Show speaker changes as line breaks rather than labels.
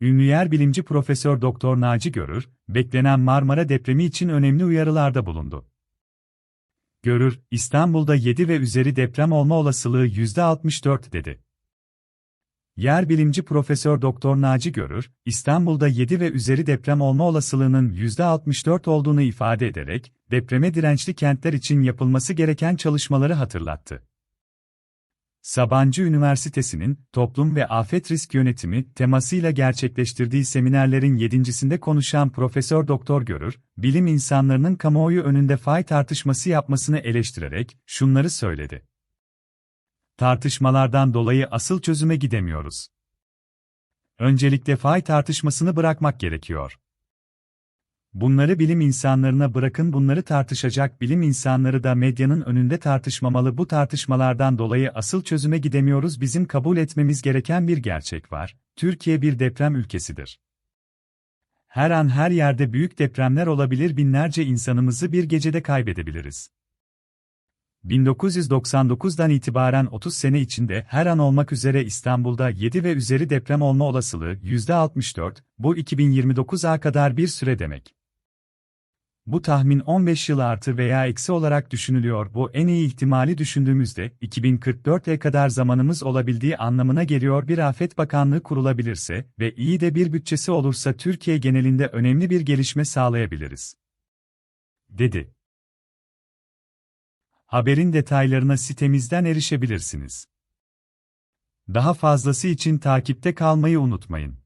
Ünlü yer bilimci Profesör Doktor Naci Görür, beklenen Marmara depremi için önemli uyarılarda bulundu. Görür, İstanbul'da 7 ve üzeri deprem olma olasılığı %64 dedi. Yer bilimci Profesör Doktor Naci Görür, İstanbul'da 7 ve üzeri deprem olma olasılığının %64 olduğunu ifade ederek, depreme dirençli kentler için yapılması gereken çalışmaları hatırlattı. Sabancı Üniversitesi'nin Toplum ve Afet Risk Yönetimi temasıyla gerçekleştirdiği seminerlerin yedincisinde konuşan Profesör Doktor Görür, bilim insanlarının kamuoyu önünde fay tartışması yapmasını eleştirerek şunları söyledi. Tartışmalardan dolayı asıl çözüme gidemiyoruz. Öncelikle fay tartışmasını bırakmak gerekiyor. Bunları bilim insanlarına bırakın bunları tartışacak bilim insanları da medyanın önünde tartışmamalı bu tartışmalardan dolayı asıl çözüme gidemiyoruz bizim kabul etmemiz gereken bir gerçek var, Türkiye bir deprem ülkesidir. Her an her yerde büyük depremler olabilir binlerce insanımızı bir gecede kaybedebiliriz. 1999'dan itibaren 30 sene içinde her an olmak üzere İstanbul'da 7 ve üzeri deprem olma olasılığı %64, bu 2029'a kadar bir süre demek. Bu tahmin 15 yıl artı veya eksi olarak düşünülüyor. Bu en iyi ihtimali düşündüğümüzde 2044'e kadar zamanımız olabildiği anlamına geliyor. Bir afet bakanlığı kurulabilirse ve iyi de bir bütçesi olursa Türkiye genelinde önemli bir gelişme sağlayabiliriz. dedi. Haberin detaylarına sitemizden erişebilirsiniz. Daha fazlası için takipte kalmayı unutmayın.